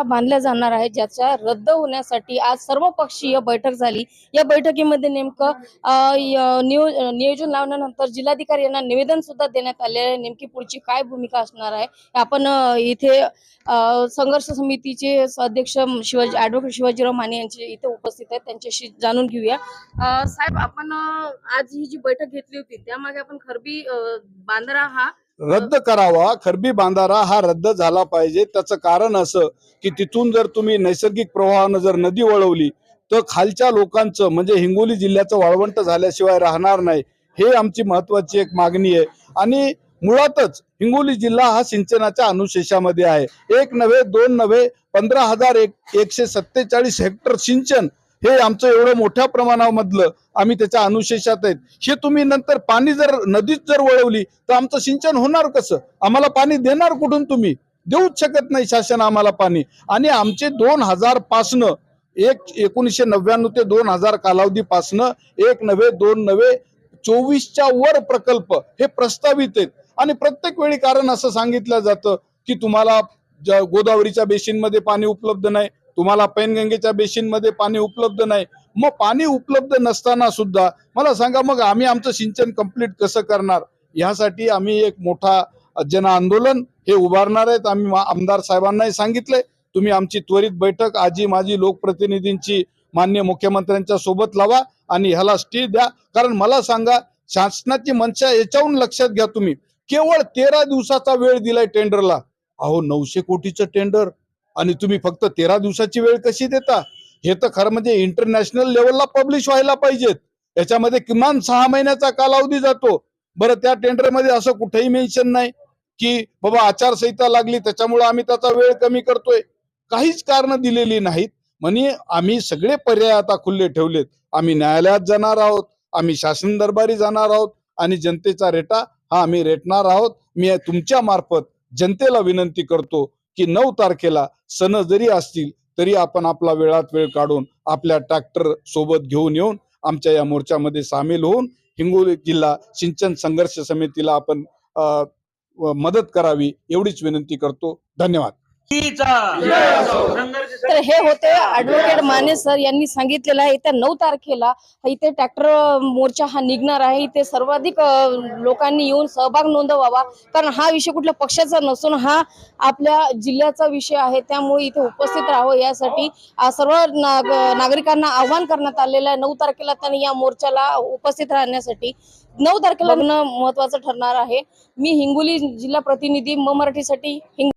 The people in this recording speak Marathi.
हा बांधला जाणार आहे ज्याच्या रद्द होण्यासाठी आज सर्वपक्षीय बैठक झाली. या बैठकीमध्ये नेमकं नियोजन लावल्यानंतर जिल्हाधिकारी यांना निवेदन सुद्धा देण्यात आले आहे. नेमकी पुढची काय भूमिका असणार आहे? आपण इथे संघर्ष समितीचे अध्यक्ष शिवाजी ऍडव्होकेट शिवाजीराव माने यांचे इथे उपस्थित आहेत. त्यांच्याशी जाणून घेऊया. साहेब आपण आज ही जी बैठक घेतली होती त्यामागे आपण खरबी बांद्रा हा रद्द करावा खरबी बांधारा हा रद्द झाला पाहिजे. त्याचं कारण असं की तिथून जर तुम्ही नैसर्गिक प्रवाहानं जर नदी वळवली तर खालच्या लोकांचं म्हणजे हिंगोली जिल्ह्याचं वाळवंट झाल्याशिवाय राहणार नाही. हे आमची महत्वाची एक मागणी आहे. आणि मुळातच हिंगोली जिल्हा हा सिंचनाच्या अनुशेषामध्ये आहे. एक नव्हे दोन नव्हे पंधरा हजार एक एकशे सत्तेचाळीस हेक्टर सिंचन हे आमचं एवढं मोठ्या प्रमाणामधलं आम्ही त्याच्या अनुशेषात आहेत. हे तुम्ही नंतर पाणी जर नदीत जर वळवली तर आमचं सिंचन होणार कसं? आम्हाला पाणी देणार कुठून तुम्ही? देऊच शकत नाही शासन आम्हाला पाणी. आणि आमचे दोन हजार पासनं एक एकोणीसशे नव्याण्णव ते दोन हजार कालावधीपासनं एक नव्हे दोन नव्हे चोवीसच्या वर प्रकल्प हे प्रस्तावित आहेत. आणि प्रत्येक वेळी कारण असं सांगितलं जातं की तुम्हाला गोदावरीच्या बेसिनमध्ये पाणी उपलब्ध नाही तुम्हाला पैनगंगेच्या बेसिनमध्ये पाणी उपलब्ध नाही. मग पाणी उपलब्ध नसताना सुद्धा मला सांगा मग आम्ही आमचं सिंचन कंप्लीट कसं करणार? यासाठी आम्ही एक मोठा जन आंदोलन हे उभारणार आहेत. आम्ही आमदार साहेबांनाही सांगितलंय. तुम्ही आमची त्वरित बैठक आजी माझी लोकप्रतिनिधींची मान्य मुख्यमंत्र्यांच्या सोबत लावा आणि ह्याला स्टे द्या. कारण मला सांगा शासनाची मनशा याच्याहून लक्षात घ्या तुम्ही. केवळ तेरा दिवसाचा वेळ दिलाय टेंडरला. अहो नऊशे कोटीचं टेंडर. आणि तुम्ही फक्त तेरा दिवसाची वेळ कशी देता? हे तर खरं म्हणजे इंटरनॅशनल लेवलला पब्लिश व्हायला पाहिजेत. याच्यामध्ये किमान सहा महिन्याचा कालावधी जातो. बरं त्या टेंडरमध्ये असं कुठेही मेन्शन नाही की बाबा आचारसंहिता लागली त्याच्यामुळे आम्ही त्याचा वेळ कमी करतोय. काहीच कारण दिलेली नाहीत. म्हणजे आम्ही सगळे पर्याय आता खुले ठेवलेत. आम्ही न्यायालयात जाणार आहोत आम्ही शासन दरबारी जाणार आहोत आणि जनतेचा रेटा हा आम्ही रेटणार आहोत. मी तुमच्या मार्फत जनतेला विनंती करतो. की नऊ तारखेला सण जरी असतील तरी आपण आपला वेळात वेळ काढून आपल्या ट्रॅक्टर सोबत घेऊन येऊन आमच्या या मोर्चामध्ये सामील होऊन हिंगोली जिल्हा सिंचन संघर्ष समितीला आपण मदत करावी एवढीच विनंती करतो. धन्यवाद. तर हे होते ऍडव्होकेट माने सर यांनी सांगितलेलं आहे. त्या नऊ तारखेला इथे ट्रॅक्टर मोर्चा हा निघणार आहे. इथे सर्वाधिक लोकांनी येऊन सहभाग नोंदवावा. कारण हा विषय कुठल्या पक्षाचा नसून हा आपल्या जिल्ह्याचा विषय आहे. त्यामुळे इथे उपस्थित राहावं यासाठी सर्व नाग- नागरिकांना आव्हान करण्यात आलेलं आहे. नऊ तारखेला त्यांनी या मोर्चाला उपस्थित राहण्यासाठी नऊ तारखेला महत्वाचं ठरणार आहे. मी हिंगोली जिल्हा प्रतिनिधी म मराठीसाठी हिंग